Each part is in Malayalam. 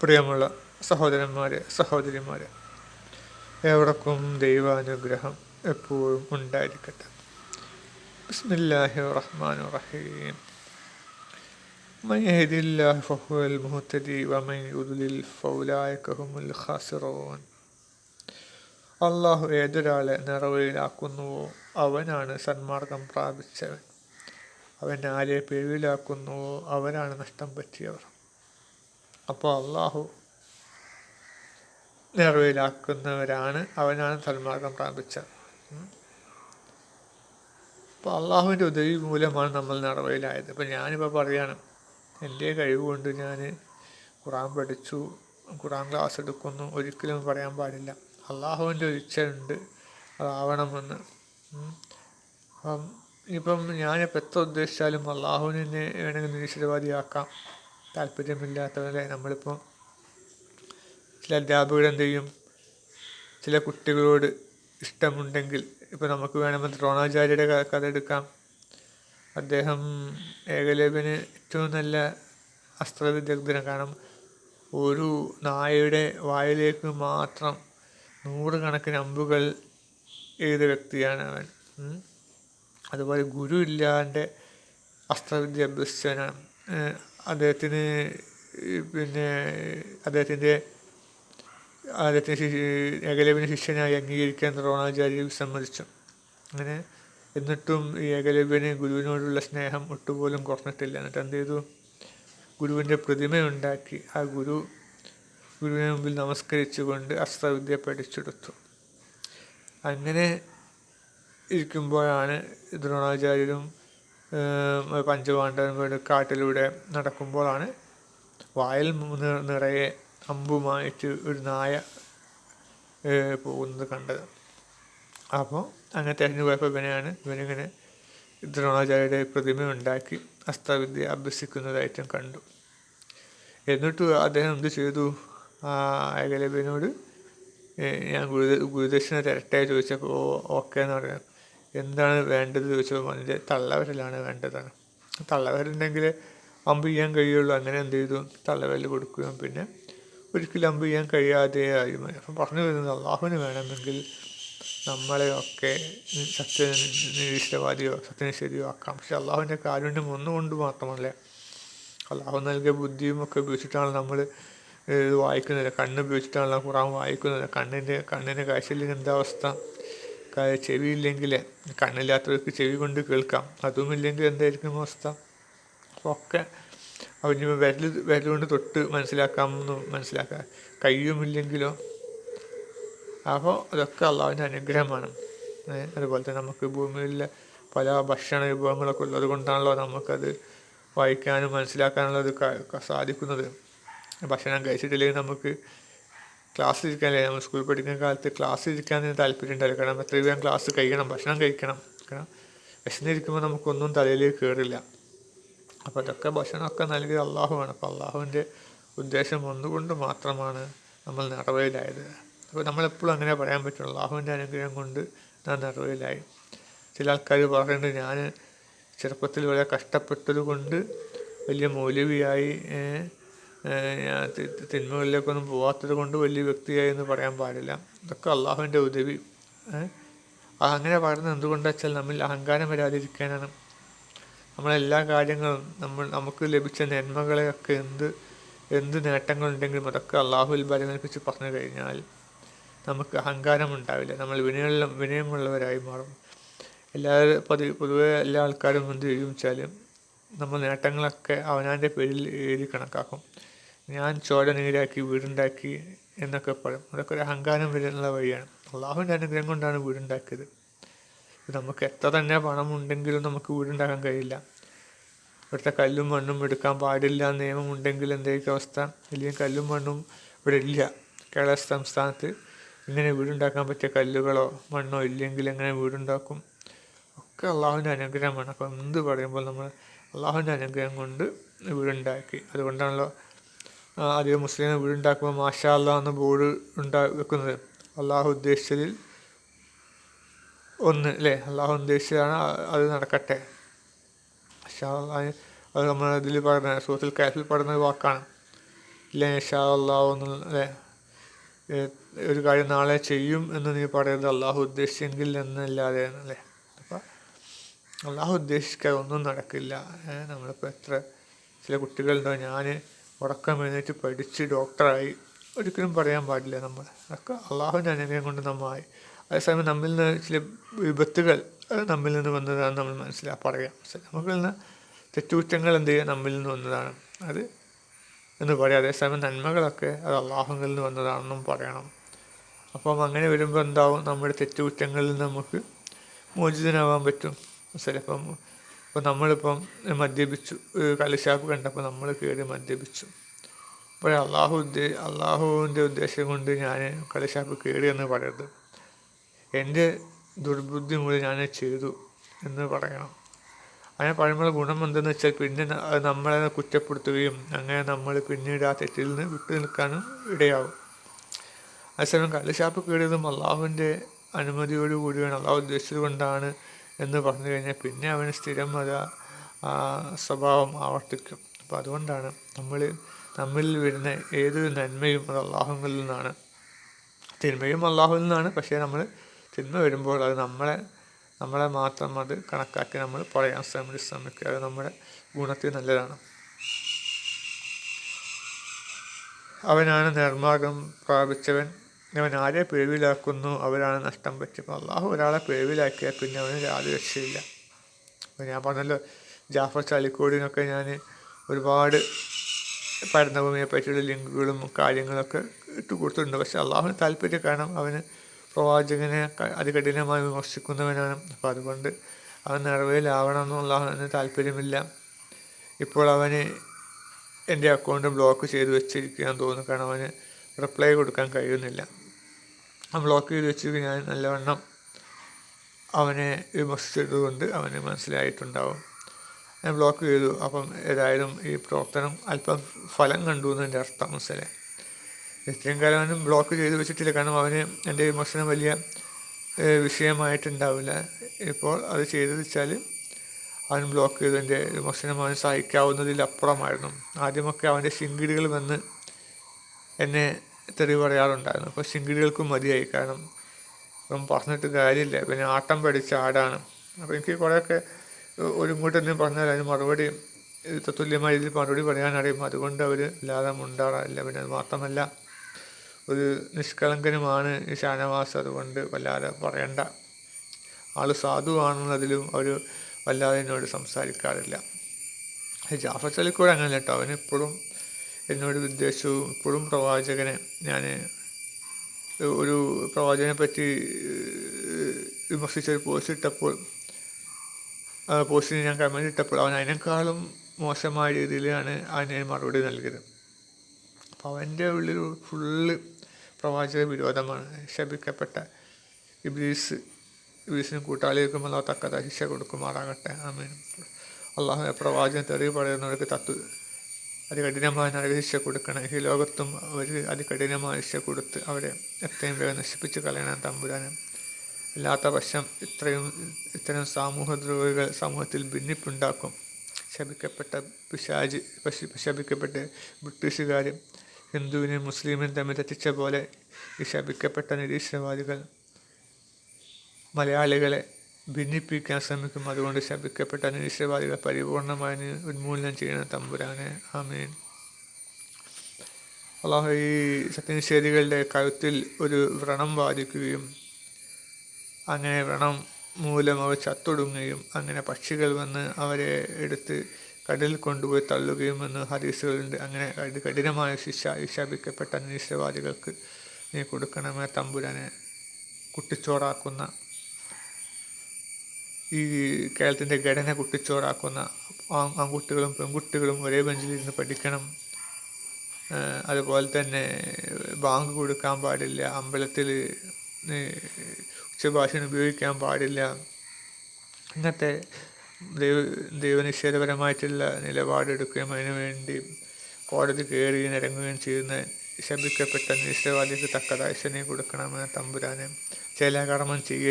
പ്രിയമുള്ള സഹോദരന്മാരെ സഹോദരിമാരെ ഏവർക്കും ദൈവാനുഗ്രഹം എപ്പോഴും ഉണ്ടായിരിക്കട്ടെ ബിസ്മില്ലാഹി റഹ്മാൻ റഹീം من يهد الله فهو المهتدي ومن يضلل فأولئك هم الخاسرون അള്ളാഹു ഏതൊരാളെ നിറവിലാക്കുന്നുവോ അവനാണ് സന്മാർഗം പ്രാപിച്ചവൻ അവൻ ആരെ പിഴവിലാക്കുന്നുവോ അവനാണ് നഷ്ടം പറ്റിയവർ അപ്പോൾ അള്ളാഹു നിറവിലാക്കുന്നവരാണ്. അവനാണ് സന്മാർഗം പ്രാപിച്ചത്. അപ്പോൾ അള്ളാഹുവിന്റെ ഉദവി മൂലമാണ് നമ്മൾ നിറവിലായത്. ഇപ്പോൾ ഞാനിപ്പോൾ പറയുകയാണ് എന്റെ കഴിവ് കൊണ്ട് ഞാൻ ഖുറാൻ പഠിച്ചു ഖുറാൻ ക്ലാസ് എടുക്കുന്നു ഒരിക്കലും പറയാൻ പാടില്ല. അള്ളാഹുവിന്റെ ഒരു ഇച്ഛയുണ്ട് അതാവണമെന്ന് അപ്പം ഇപ്പം ഞാനിപ്പോൾ എത്ര ഉദ്ദേശിച്ചാലും അള്ളാഹുവിനെ വേണമെങ്കിൽ നിരീശ്വരവാദിയാക്കാം. താല്പര്യമില്ലാത്തവരെ നമ്മളിപ്പോൾ ചില അധ്യാപകർ എന്ത് ചെയ്യും? ചില കുട്ടികളോട് ഇഷ്ടമുണ്ടെങ്കിൽ ഇപ്പോൾ നമുക്ക് വേണമെങ്കിൽ ദ്രോണാചാര്യയുടെ കഥ എടുക്കാം. അദ്ദേഹം ഏകലവ്യന് ഏറ്റവും നല്ല അസ്ത്രവിദഗ്ധനം കാരണം ഒരു നായയുടെ വായിലേക്ക് മാത്രം നൂറുകണക്കിന് അമ്പുകൾ എഴുത വ്യക്തിയാണ് അവൻ. അതുപോലെ ഗുരു ഇല്ലാണ്ട് അസ്ത്രവിദ്യ അഭ്യസിച്ചവനാണ്. അദ്ദേഹത്തിന് പിന്നെ അദ്ദേഹത്തിന്റെ അദ്ദേഹത്തിന് ഏകലവിന് ശിഷ്യനായി അംഗീകരിക്കാൻ ദ്രോണാചാര്യ സമ്മതിച്ചു അങ്ങനെ എന്നിട്ടും ഈ ഏകലവ്യന് ഗുരുവിനോടുള്ള സ്നേഹം ഒട്ടുപോലും കുറഞ്ഞിട്ടില്ല. എന്നിട്ട് എന്ത് ചെയ്തു? ഗുരുവിന്റെ പ്രതിമയുണ്ടാക്കി. ആ ഗുരു ഗുരുവിന് മുമ്പിൽ നമസ്കരിച്ചുകൊണ്ട് അസ്ത്രവിദ്യ പഠിച്ചെടുത്തു. അങ്ങനെ ഇരിക്കുമ്പോഴാണ് ദ്രോണാചാര്യരും പഞ്ചപാണ്ഡവന്മാരുടെ കാട്ടിലൂടെ നടക്കുമ്പോഴാണ് വായിൽ നിറയെ അമ്പുമായിട്ട് ഒരു നായ പോകുന്നത് കണ്ടത്. അപ്പോൾ അങ്ങനെ തിരഞ്ഞു പോയപ്പോൾ ഇവനെയാണ് ഇവനിങ്ങനെ ദ്രോണാചാര്യയുടെ പ്രതിമ ഉണ്ടാക്കി അസ്ത്രവിദ്യ അഭ്യസിക്കുന്നതായിട്ടും കണ്ടു. എന്നിട്ട് അദ്ദേഹം എന്ത് ചെയ്തു? ആ ഏകലവ്യനോട് ഞാൻ ഗുരുദ ഗുരുദക്ഷിണ തിരട്ടെ? ചോദിച്ചപ്പോൾ ഓക്കെ എന്ന് പറയാം എന്താണ് വേണ്ടത് ചോദിച്ചപ്പോൾ അതിന്റെ തള്ളവരലാണ് വേണ്ടതാണ്. തള്ളവരുണ്ടെങ്കിൽ അമ്പ് ചെയ്യാൻ കഴിയുള്ളൂ. അങ്ങനെ എന്ത് ചെയ്തു? തള്ളവരൽ കൊടുക്കുകയും പിന്നെ ഒരിക്കലും അമ്പ് ചെയ്യാൻ കഴിയാതെ ആയി അപ്പം പറഞ്ഞു വരുന്നത് അള്ളാഹുവിന് വേണമെങ്കിൽ നമ്മളെയൊക്കെ സത്യ നിരീശ്വരവാദിയോ സത്യനിഷേധിയോ ആക്കാം. പക്ഷെ അള്ളാഹുവിന്റെ കാരുണ്യം ഒന്നുകൊണ്ട് മാത്രമല്ല അള്ളാഹു നൽകിയ ബുദ്ധിയും ഒക്കെ ഉപയോഗിച്ചിട്ടാണ് നമ്മൾ ഇത് വായിക്കുന്നത്. കണ്ണ് ഉപയോഗിച്ചിട്ടാണ് ഖുറാൻ വായിക്കുന്നത്. കണ്ണിന്റെ കണ്ണിന്റെ കാഴ്ചയില്ലെങ്കിൽ എന്താ അവസ്ഥ? ചെവിയില്ലെങ്കിൽ കണ്ണില്ലാത്തവർക്ക് ചെവി കൊണ്ട് കേൾക്കാം. അതുമില്ലെങ്കിൽ എന്തായിരിക്കും അവസ്ഥ? ഒക്കെ അവന് വിരൽ വിരൽ കൊണ്ട് തൊട്ട് മനസ്സിലാക്കാമെന്ന് മനസ്സിലാക്കാം. കഴിയുമില്ലെങ്കിലോ അപ്പോൾ അതൊക്കെ അള്ളാഹുവിന്റെ അനുഗ്രഹമാണ്. അതുപോലെ തന്നെ നമുക്ക് ഭൂമിയിലെ പല ഭക്ഷണ വിഭവങ്ങളൊക്കെ ഉള്ളത് കൊണ്ടാണല്ലോ നമുക്കത് വായിക്കാനും മനസ്സിലാക്കാനുള്ളത് സാധിക്കുന്നത്. ഭക്ഷണം കഴിച്ചിട്ടില്ലെങ്കിൽ നമുക്ക് ക്ലാസ് ഇരിക്കാനല്ലേ നമ്മൾ സ്കൂളിൽ പഠിക്കുന്ന കാലത്ത് ക്ലാസ് ഇരിക്കാൻ താല്പര്യം ഉണ്ടാവില്ല കാരണം എത്ര വേഗം ക്ലാസ് കഴിക്കണം ഭക്ഷണം കഴിക്കണം. കാരണം വിശന്നിരിക്കുമ്പോൾ നമുക്കൊന്നും തലയിലേക്ക് കയറില്ല അപ്പോൾ അതൊക്കെ ഭക്ഷണമൊക്കെ നൽകിയത് അള്ളാഹുവാണ്. അപ്പോൾ അള്ളാഹുവിന്റെ ഉദ്ദേശം ഒന്നുകൊണ്ട് മാത്രമാണ് നമ്മൾ നിറവേലായത് അപ്പോൾ നമ്മളെപ്പോഴും അങ്ങനെ പറയാൻ പറ്റുള്ളൂ അള്ളാഹുവിന്റെ അനുഗ്രഹം കൊണ്ട് ഞാൻ നിറവേലായി ചില ആൾക്കാർ പറയുന്നുണ്ട് ഞാൻ ചെറുപ്പത്തിൽ വളരെ കഷ്ടപ്പെട്ടത് കൊണ്ട് വലിയ മൗലവിയായി തിന്മകളിലേക്കൊന്നും പോകാത്തത് കൊണ്ട് വലിയ വ്യക്തിയായി എന്ന് പറയാൻ പാടില്ല. ഇതൊക്കെ അള്ളാഹുവിന്റെ ഉദവി. അങ്ങനെ പറയുന്നത് എന്തുകൊണ്ടാ വെച്ചാൽ നമ്മിൽ അഹങ്കാരം വരാതിരിക്കാനാണ്. നമ്മളെല്ലാ കാര്യങ്ങളും നമ്മൾ നമുക്ക് ലഭിച്ച നന്മകളെയൊക്കെ എന്ത് എന്ത് നേട്ടങ്ങളുണ്ടെങ്കിലും അതൊക്കെ അള്ളാഹുൽ പരിമേൽപ്പിച്ച് പറഞ്ഞു കഴിഞ്ഞാൽ നമുക്ക് അഹങ്കാരം ഉണ്ടാവില്ല. നമ്മൾ വിനയുള്ള വിനയമുള്ളവരായി മാറും. എല്ലാവരും പതി പൊതുവെ എല്ലാ ആൾക്കാരും എന്ത് ചെയ്യും വെച്ചാൽ നമ്മൾ നേട്ടങ്ങളൊക്കെ അവനാന്റെ പേരിൽ എഴുതി കണക്കാക്കും. ഞാൻ ചോര നീരാക്കി വീടുണ്ടാക്കി എന്നൊക്കെ പറയും. അതൊക്കെ ഒരു അഹങ്കാരം വരുന്നുള്ള വഴിയാണ്. അള്ളാഹുവിന്റെ അനുഗ്രഹം കൊണ്ടാണ് വീടുണ്ടാക്കിയത്. നമുക്ക് എത്ര തന്നെ പണം ഉണ്ടെങ്കിലും നമുക്ക് വീടുണ്ടാക്കാൻ കഴിയില്ല. ഇവിടുത്തെ കല്ലും മണ്ണും എടുക്കാൻ പാടില്ല നിയമം ഉണ്ടെങ്കിൽ എന്തായിരിക്കും അവസ്ഥ? അല്ലെങ്കിൽ കല്ലും മണ്ണും ഇവിടെ ഇല്ല. കേരള സംസ്ഥാനത്ത് ഇങ്ങനെ വീടുണ്ടാക്കാൻ പറ്റിയ കല്ലുകളോ മണ്ണോ ഇല്ലെങ്കിൽ എങ്ങനെ വീടുണ്ടാക്കും? ഒക്കെ അള്ളാഹുവിന്റെ അനുഗ്രഹമാണ്. അപ്പം എന്ത് പറയുമ്പോൾ നമ്മൾ അള്ളാഹുവിന്റെ അനുഗ്രഹം കൊണ്ട് വീടുണ്ടാക്കി. അതുകൊണ്ടാണല്ലോ അധികം മുസ്ലിം വീടുണ്ടാക്കുമ്പോൾ മാഷാ അല്ലാ എന്ന ബോർഡ് ഉണ്ടാ വെക്കുന്നത്. അള്ളാഹു ഉദ്ദേശിച്ചതിൽ ഒന്ന് അല്ലേ? അള്ളാഹു ഉദ്ദേശിച്ചതാണ് അത് നടക്കട്ടെ. മാഷാ അള്ളാഹ് അത് നമ്മൾ ഇതിൽ പറഞ്ഞ സുഹൃത്തിൽ കാഫിൽ പറഞ്ഞ വാക്കാണ്. ഇല്ലേ ഷാ അള്ളാഹു എന്നുള്ള ഒരു കാര്യം നാളെ ചെയ്യും എന്ന് നീ പറയുന്നത് അള്ളാഹു ഉദ്ദേശിച്ചെങ്കിൽ എന്നല്ലാതെ അല്ലേ? അള്ളാഹു ഉദ്ദേശിക്കാതെ ഒന്നും നടക്കില്ല. നമ്മളിപ്പോൾ എത്ര ചില കുട്ടികളുണ്ടോ ഞാൻ ഉറക്കം എഴുന്നേറ്റ് പഠിച്ച് ഡോക്ടറായി. ഒരിക്കലും പറയാൻ പാടില്ല നമ്മൾ അതൊക്കെ അള്ളാഹുവിന്റെ അനുഗ്രഹം കൊണ്ട് നമ്മായി. അതേസമയം നമ്മിൽ നിന്ന് ചില വിപത്തുകൾ അത് നമ്മിൽ നിന്ന് വന്നതാണ് നമ്മൾ മനസ്സിലാ പറയാം. നമുക്കിൽ നിന്ന് തെറ്റുകുറ്റങ്ങൾ എന്ത് ചെയ്യുക നമ്മിൽ നിന്ന് വന്നതാണ്. അത് എന്ന് പറയാം. അതേസമയം നന്മകളൊക്കെ അത് അള്ളാഹുവിൽ നിന്ന് വന്നതാണെന്നും പറയണം. അപ്പം അങ്ങനെ വരുമ്പോൾ എന്താവും? നമ്മുടെ തെറ്റുകുറ്റങ്ങളിൽ നമുക്ക് മോചിതനാവാൻ പറ്റും. ചിലപ്പം ഇപ്പം നമ്മളിപ്പം മദ്യപിച്ചു കലശാപ്പ് കണ്ടപ്പോൾ നമ്മൾ കയറി മദ്യപിച്ചു. അപ്പോൾ അള്ളാഹു ഉദ്ദേ അള്ളാഹുവിന്റെ ഉദ്ദേശം കൊണ്ട് ഞാൻ കലശാപ്പ് കയറി എന്ന് പറയരുത്. എന്റെ ദുർബുദ്ധി മൂലം ഞാൻ ചെയ്തു എന്ന് പറയണം. അങ്ങനെ പറയുമ്പോൾ ഗുണം എന്തെന്ന് വെച്ചാൽ പിന്നെ നമ്മളെ കുറ്റപ്പെടുത്തുകയും അങ്ങനെ നമ്മൾ പിന്നീട് ആ തെറ്റിൽ നിന്ന് വിട്ടു നിൽക്കാനും ഇടയാവും അതേസമയം കള്ളിഷാപ്പ് കയറിയതും അള്ളാഹുവിന്റെ അനുമതിയോടുകൂടിയാണ് അള്ളാഹു ഉദ്ദേശിച്ചത് കൊണ്ടാണ് എന്ന് പറഞ്ഞു കഴിഞ്ഞാൽ പിന്നെ അവന് സ്ഥിരം അത് സ്വഭാവം ആവർത്തിക്കും. അപ്പം അതുകൊണ്ടാണ് നമ്മൾ നമ്മിൽ വരുന്ന ഏതൊരു നന്മയും അത് അള്ളാഹുവിൽ നിന്നാണ്. തിന്മയും അള്ളാഹുവിൽ നിന്നാണ്. പക്ഷേ നമ്മൾ തിന്മ വരുമ്പോൾ അത് നമ്മളെ നമ്മളെ മാത്രം അത് കണക്കാക്കി നമ്മൾ പറയാൻ ശ്രമിച്ച് ശ്രമിക്കുക. അത് നമ്മുടെ ഗുണത്തിൽ നല്ലതാണ്. അവനാണ് നിർമാർഗം പ്രാപിച്ചവൻ. അവൻ ആരെ പിഴവിലാക്കുന്നു അവരാണ് നഷ്ടം പറ്റിയപ്പോൾ അള്ളാഹു ഒരാളെ പിഴവിലാക്കിയാൽ പിന്നെ അവന് യാതൊരു രക്ഷയില്ല. അപ്പോൾ ഞാൻ പറഞ്ഞല്ലോ ജാഫർ ചാലിക്കോടിനൊക്കെ ഞാൻ ഒരുപാട് പരന്നഭൂമിയെ പറ്റിയുള്ള ലിങ്കുകളും കാര്യങ്ങളൊക്കെ ഇട്ട് കൊടുത്തിട്ടുണ്ട്. പക്ഷെ അള്ളാഹുവിന് താല്പര്യം കാരണം അവന് പ്രവാചകനെ അതികഠിനമായി വിമർശിക്കുന്നവനാണ്. അപ്പോൾ അതുകൊണ്ട് അവൻ നിറവേലാവണം എന്നും അള്ളാഹുവിന് താല്പര്യമില്ല. ഇപ്പോൾ അവന് എന്റെ അക്കൗണ്ട് ബ്ലോക്ക് ചെയ്ത് വെച്ചിരിക്കുകയാണെന്ന് തോന്നുന്നു. കാരണം അവന് റിപ്ലൈ കൊടുക്കാൻ കഴിയുന്നില്ല. ബ്ലോക്ക് ചെയ്ത് വെച്ച് ഞാൻ നല്ലവണ്ണം അവനെ വിമർശിച്ചതുകൊണ്ട് അവന് മനസ്സിലായിട്ടുണ്ടാവും. ഞാൻ ബ്ലോക്ക് ചെയ്തു. അപ്പം ഏതായാലും ഈ പ്രവർത്തനം അല്പം ഫലം കണ്ടു എന്നതിന്റെ അർത്ഥം മനസ്സിലായി. ഇത്രയും കാലം അവനും ബ്ലോക്ക് ചെയ്ത് വെച്ചിട്ടില്ല. കാരണം അവന് എന്റെ വിമർശനം വലിയ വിഷയമായിട്ടുണ്ടാവില്ല. ഇപ്പോൾ അത് ചെയ്തു വെച്ചാൽ അവൻ ബ്ലോക്ക് ചെയ്തതിന്റെ വിമർശനം അവന് സഹിക്കാവുന്നതിലപ്പുറമായിരുന്നു. ആദ്യമൊക്കെ അവന്റെ ശിങ്കിടികൾ വന്ന് എന്നെ തെറി പറയാറുണ്ടായിരുന്നു അപ്പോൾ ശിങ്കിടികൾക്കും മതിയായി. കാരണം ഇപ്പം പറഞ്ഞിട്ട് കാര്യമില്ല. പിന്നെ ആട്ടം പഠിച്ച ആടാണ്. അപ്പോൾ എനിക്ക് കുറേയൊക്കെ ഒരു ഇങ്ങോട്ടെന്തും പറഞ്ഞാൽ അതിന് മറുപടി തുല്യമായ രീതിയിൽ മറുപടി പറയാനറിയും അതുകൊണ്ട് അവർ ഇല്ലാതെ ഉണ്ടാകാറില്ല പിന്നെ അത് മാത്രമല്ല ഒരു നിഷ്കളങ്കനുമാണ് ഈ ഷാനവാസ്. അതുകൊണ്ട് വല്ലാതെ പറയണ്ട. ആൾ സാധുവാണെന്നതിലും അവർ വല്ലാതെ എന്നോട് സംസാരിക്കാറില്ല. ജാഫർ ചലിക്കൂടെ അങ്ങനെ കേട്ടോ അവൻ എന്നോട് വിദ്വേഷവും ഇപ്പോഴും പ്രവാചകനെ ഞാൻ ഒരു പ്രവാചകനെ പറ്റി വിമർശിച്ചൊരു പോസ്റ്റ് ഇട്ടപ്പോൾ പോസ്റ്റിന് ഞാൻ കമന്റ് ഇട്ടപ്പോൾ അവൻ അതിനേക്കാളും മോശമായ രീതിയിലാണ് അതിന് മറുപടി നൽകിയത്. അപ്പോൾ അവന്റെ ഉള്ളിൽ ഫുള്ള് പ്രവാചക വിരോധമാണ്. ശപിക്കപ്പെട്ട ഇബ്ലീസ് ഇബ്ലീസിന് കൂട്ടാളികൾക്കും അല്ലാത്ത തക്കത ശിക്ഷ കൊടുക്കുമാറാകട്ടെ. ആമേൻ. അള്ളാഹു പ്രവാചകൻ തെറി പറയുന്നവർക്ക് തത്വ അതികഠിനമായ നരകശിക്ഷ കൊടുക്കണം. ഈ ലോകത്തും അവർ അതികഠിനമായ ശിക്ഷ കൊടുത്ത് അവരെ എത്രയും വേഗം നശിപ്പിച്ച് കളയണം തമ്പുരാനും. അല്ലാത്ത പക്ഷം ഇത്രയും ഇത്തരം സാമൂഹദ്രോഹികൾ സമൂഹത്തിൽ ഭിന്നിപ്പുണ്ടാക്കും. ശപിക്കപ്പെട്ട പിശാജ് പശി- ശപിക്കപ്പെട്ട ബ്രിട്ടീഷുകാർ ഹിന്ദുവിനും മുസ്ലിമിനും തമ്മിൽ തെറ്റിച്ച പോലെ ഈ ശപിക്കപ്പെട്ട നിരീശ്വരവാദികൾ മലയാളികളെ ഭിന്നിപ്പിക്കാൻ ശ്രമിക്കും. അതുകൊണ്ട് ശപിക്കപ്പെട്ട നിരീശ്വരവാദികളെ പരിപൂർണമായി ഉന്മൂലനം ചെയ്യുന്ന തമ്പുരാനെ. ആമീൻ. അള്ളാഹു ഈ സത്യനിഷേധികളുടെ കഴുത്തിൽ ഒരു വ്രണം വാദിക്കുകയും അങ്ങനെ വ്രണം മൂലം അവർ ചത്തൊടുങ്ങുകയും അങ്ങനെ പക്ഷികൾ വന്ന് അവരെ എടുത്ത് കടലിൽ കൊണ്ടുപോയി തള്ളുകയും എന്ന് ഹദീസുകളുണ്ട്. അങ്ങനെ കഠി- കഠിനമായ ശിക്ഷ ശപിക്കപ്പെട്ട നിരീശ്വരവാദികൾക്ക് നീ കൊടുക്കണമേ തമ്പുരാനെ. കുട്ടിച്ചോറാക്കുന്ന ഈ കേരളത്തിന്റെ ഘടന കുട്ടിച്ചോറാക്കുന്ന ആൺ- ആൺകുട്ടികളും പെൺകുട്ടികളും ഒരേ ബെഞ്ചിലിരുന്ന് പഠിക്കണം. അതുപോലെ തന്നെ ബാങ്ക് കൊടുക്കാൻ പാടില്ല അമ്പലത്തിൽ ഉച്ചഭാഷണം ഉപയോഗിക്കാൻ പാടില്ല. ഇങ്ങനത്തെ ദൈവ ദൈവനിഷേധപരമായിട്ടുള്ള നിലപാടെടുക്കുകയും അതിനു വേണ്ടി കോടതി കയറുകയും ഇറങ്ങുകയും ചെയ്യുന്ന ശപിക്കപ്പെട്ട നിശ്ചയവാദിക്ക് തക്കതായ ശനി കൊടുക്കണമെന്ന തമ്പുരാനെ ചേലാകർമ്മം ചെയ്യ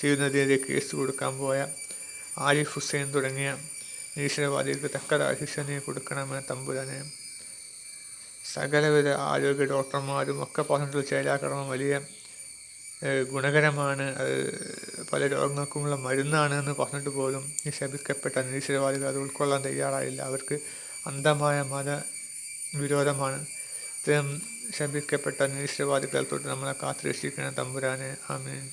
ചെയ്യുന്നതിനെതിരെ കേസ് കൊടുക്കാൻ പോയ ആരിഫ് ഹുസൈൻ തുടങ്ങിയ നിരീശ്വരവാദികൾക്ക് തക്കതായ ശിക്ഷ കൊടുക്കണമെന്ന തമ്പുരാനെ സകലവിധ ആരോഗ്യ ഡോക്ടർമാരും ഒക്കെ പറഞ്ഞിട്ടുള്ള ചേലാകർമ്മം വലിയ ഗുണകരമാണ്. അത് പല രോഗങ്ങൾക്കുമുള്ള മരുന്നാണ് എന്ന് പറഞ്ഞിട്ട് പോലും ഈ ശപിക്കപ്പെട്ട നിരീശ്വരവാദികൾ അത് ഉൾക്കൊള്ളാൻ തയ്യാറായില്ല. അവർക്ക് അന്ധമായ മത വിരോധമാണ്. ഇത്തരം ശപിക്കപ്പെട്ട നിരീശ്വരവാദികൾ തൊട്ട് നമ്മളെ കാത്തുരക്ഷിക്കണം തമ്പുരാനെ ആമേൻ.